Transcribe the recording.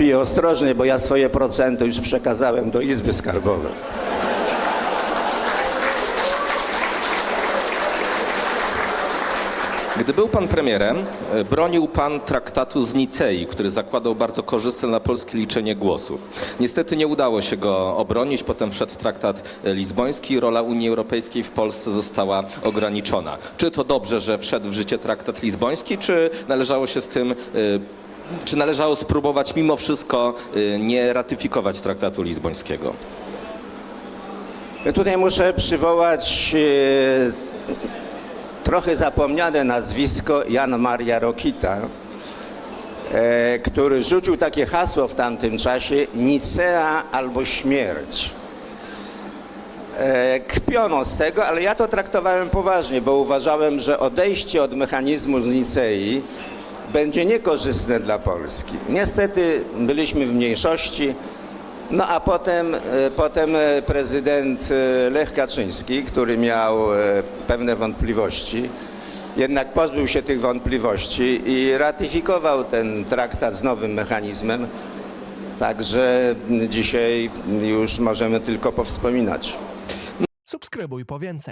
lepiej ostrożnie, bo ja swoje procenty już przekazałem do Izby Skarbowej. Gdy był pan premierem, e, bronił pan traktatu z Nicei, który zakładał bardzo korzystne dla Polski liczenie głosów. Niestety nie udało się go obronić, potem wszedł traktat e, lizboński, rola Unii Europejskiej w Polsce została ograniczona. Czy to dobrze, że wszedł w życie traktat lizboński, czy należało się z tym, e, czy należało spróbować mimo wszystko e, nie ratyfikować traktatu lizbońskiego? Ja tutaj muszę przywołać e, trochę zapomniane nazwisko Jan Maria Rokita, e, który rzucił takie hasło w tamtym czasie Nicea albo śmierć. E, Kpiono z tego, ale ja to traktowałem poważnie, bo uważałem, że odejście od mechanizmu z Nicei będzie niekorzystne dla Polski. Niestety byliśmy w mniejszości, no a potem, e, potem e, prezydent e, Lech Kaczyński, który miał pewne wątpliwości, jednak pozbył się tych wątpliwości i ratyfikował ten traktat z nowym mechanizmem. Także dzisiaj już możemy tylko powspominać. Subskrybuj po więcej.